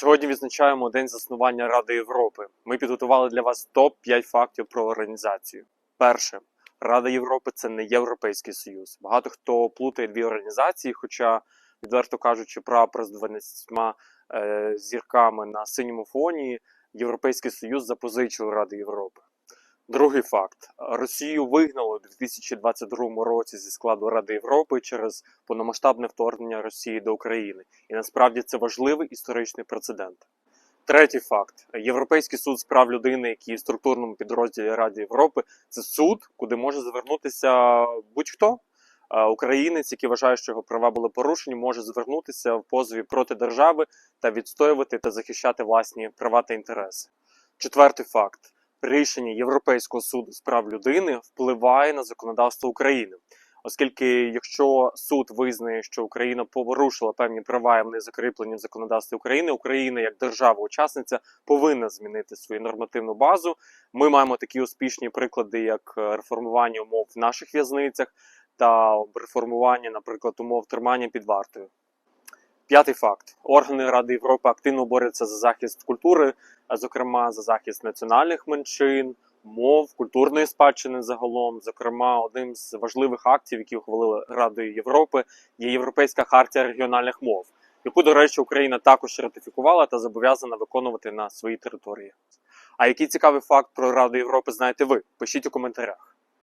Сьогодні відзначаємо День заснування Ради Європи. Ми підготували для вас топ 5 фактів про організацію. Перше, Рада Європи це не Європейський Союз. Багато хто плутає дві організації, хоча, відверто кажучи, прапор з 12 е, зірками на синьому фоні Європейський Союз запозичив Ради Європи. Другий факт: Росію вигнали у 2022 році зі складу Ради Європи через повномасштабне вторгнення Росії до України. І насправді це важливий історичний прецедент. Третій факт: Європейський суд з прав людини, який в структурному підрозділі Ради Європи, це суд, куди може звернутися будь-хто. Е, Українець, який вважає, що його права були порушені, може звернутися в позові проти держави та відстоювати та захищати власні права та інтереси. Четвертий факт: рішення Європейського суду з прав людини впливає на законодавство України. Оскільки, якщо суд визнає, що Україна порушила певні права, і вони закріплені в законодавстві України, Україна як держава-учасниця повинна змінити свою нормативну базу. Ми маємо такі успішні приклади, як е, реформування умов в наших в'язницях та реформування, наприклад, умов тримання під вартою. П'ятий факт: органи Ради Європи активно борються за захист культури, а зокрема за захист національних меншин, мов, культурної спадщини загалом. Зокрема, одним з важливих актів, які ухвалили Радою Європи, є Європейська хартія регіональних мов, яку, до речі, Україна також ратифікувала та зобов'язана виконувати на своїй території. А який цікавий факт про Раду Європи знаєте ви? Пишіть у коментарях.